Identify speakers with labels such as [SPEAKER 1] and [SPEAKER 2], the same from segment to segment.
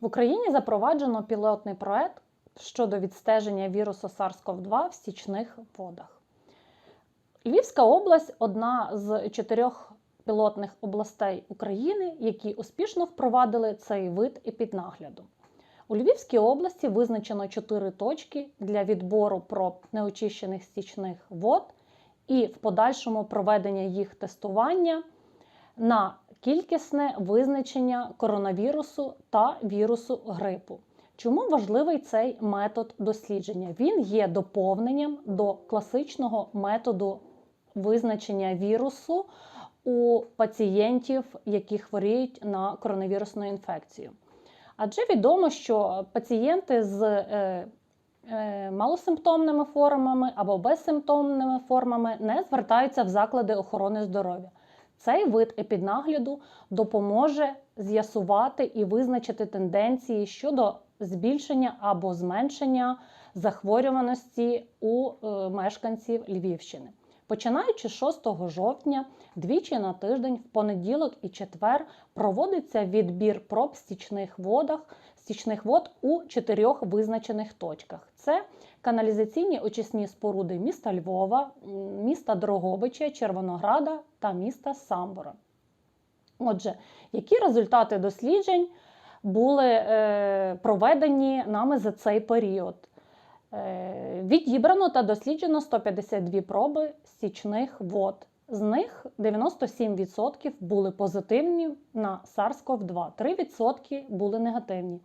[SPEAKER 1] В Україні запроваджено пілотний проект щодо відстеження вірусу SARS-CoV-2 в стічних водах. Львівська область одна з чотирьох пілотних областей України, які успішно впровадили цей вид епіднагляду. У Львівській області визначено чотири точки для відбору проб неочищених стічних вод і в подальшому проведення їх тестування на кількісне визначення коронавірусу та вірусу грипу. Чому важливий цей метод дослідження? Він є доповненням до класичного методу визначення вірусу у пацієнтів, які хворіють на коронавірусну інфекцію. Адже відомо, що пацієнти з е, е, малосимптомними формами або безсимптомними формами не звертаються в заклади охорони здоров'я. Цей вид епіднагляду допоможе з'ясувати і визначити тенденції щодо збільшення або зменшення захворюваності у е, мешканців Львівщини. Починаючи з 6 жовтня, двічі на тиждень, в понеділок і четвер, проводиться відбір проб стічних водах, стічних вод у чотирьох визначених точках: це каналізаційні очисні споруди міста Львова, міста Дрогобича, Червонограда та міста Самбора. Отже, які результати досліджень були е, проведені нами за цей період? Е, Відібрано та досліджено 152 проби стічних вод. З них 97% були позитивні на SARS-CoV-2, 3% були негативні.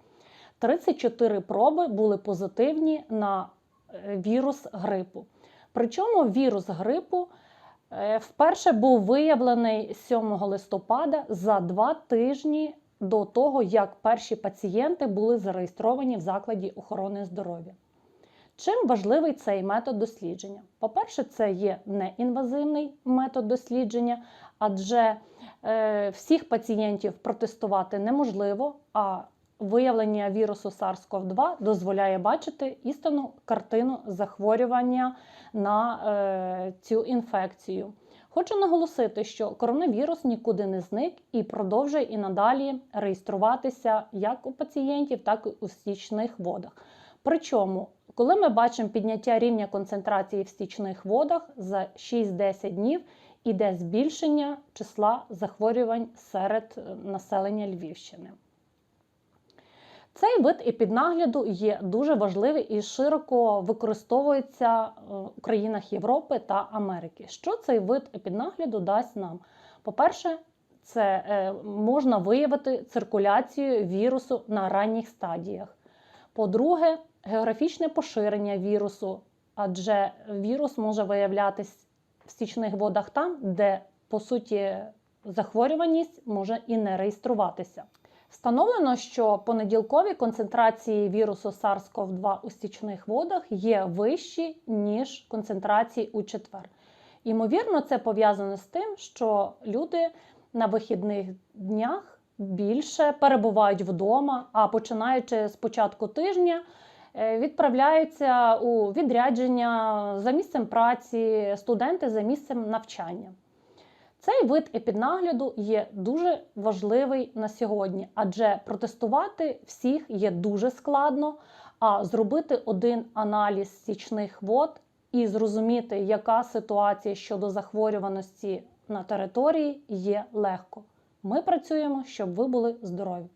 [SPEAKER 1] 34 проби були позитивні на е, вірус грипу. Причому вірус грипу е, вперше був виявлений 7 листопада за два тижні до того, як перші пацієнти були зареєстровані в закладі охорони здоров'я. Чим важливий цей метод дослідження? По-перше, це є неінвазивний метод дослідження, адже е, всіх пацієнтів протестувати неможливо, а виявлення вірусу SARS-CoV-2 дозволяє бачити істинну картину захворювання на е, цю інфекцію. Хочу наголосити, що коронавірус нікуди не зник і продовжує і надалі реєструватися як у пацієнтів, так і у стічних водах. Причому, коли ми бачимо підняття рівня концентрації в стічних водах за 6-10 днів іде збільшення числа захворювань серед е, населення Львівщини. Цей вид епіднагляду є дуже важливий і широко використовується е, у країнах Європи та Америки. Що цей вид епіднагляду дасть нам? По-перше, це е, можна виявити циркуляцію вірусу на ранніх стадіях. По-друге, географічне поширення вірусу, адже вірус може виявлятись в стічних водах там, де, по суті, захворюваність може і не реєструватися. Встановлено, що понеділкові концентрації вірусу SARS-CoV-2 у стічних водах є вищі, ніж концентрації у четвер. Ймовірно, це пов'язано з тим, що люди на вихідних днях більше перебувають вдома, а починаючи з початку тижня, е, відправляються у відрядження за місцем праці, студенти за місцем навчання. Цей вид епіднагляду є дуже важливий на сьогодні, адже протестувати всіх є дуже складно, а зробити один аналіз стічних вод і зрозуміти, яка ситуація щодо захворюваності на території є легко. Ми працюємо, щоб ви були здорові.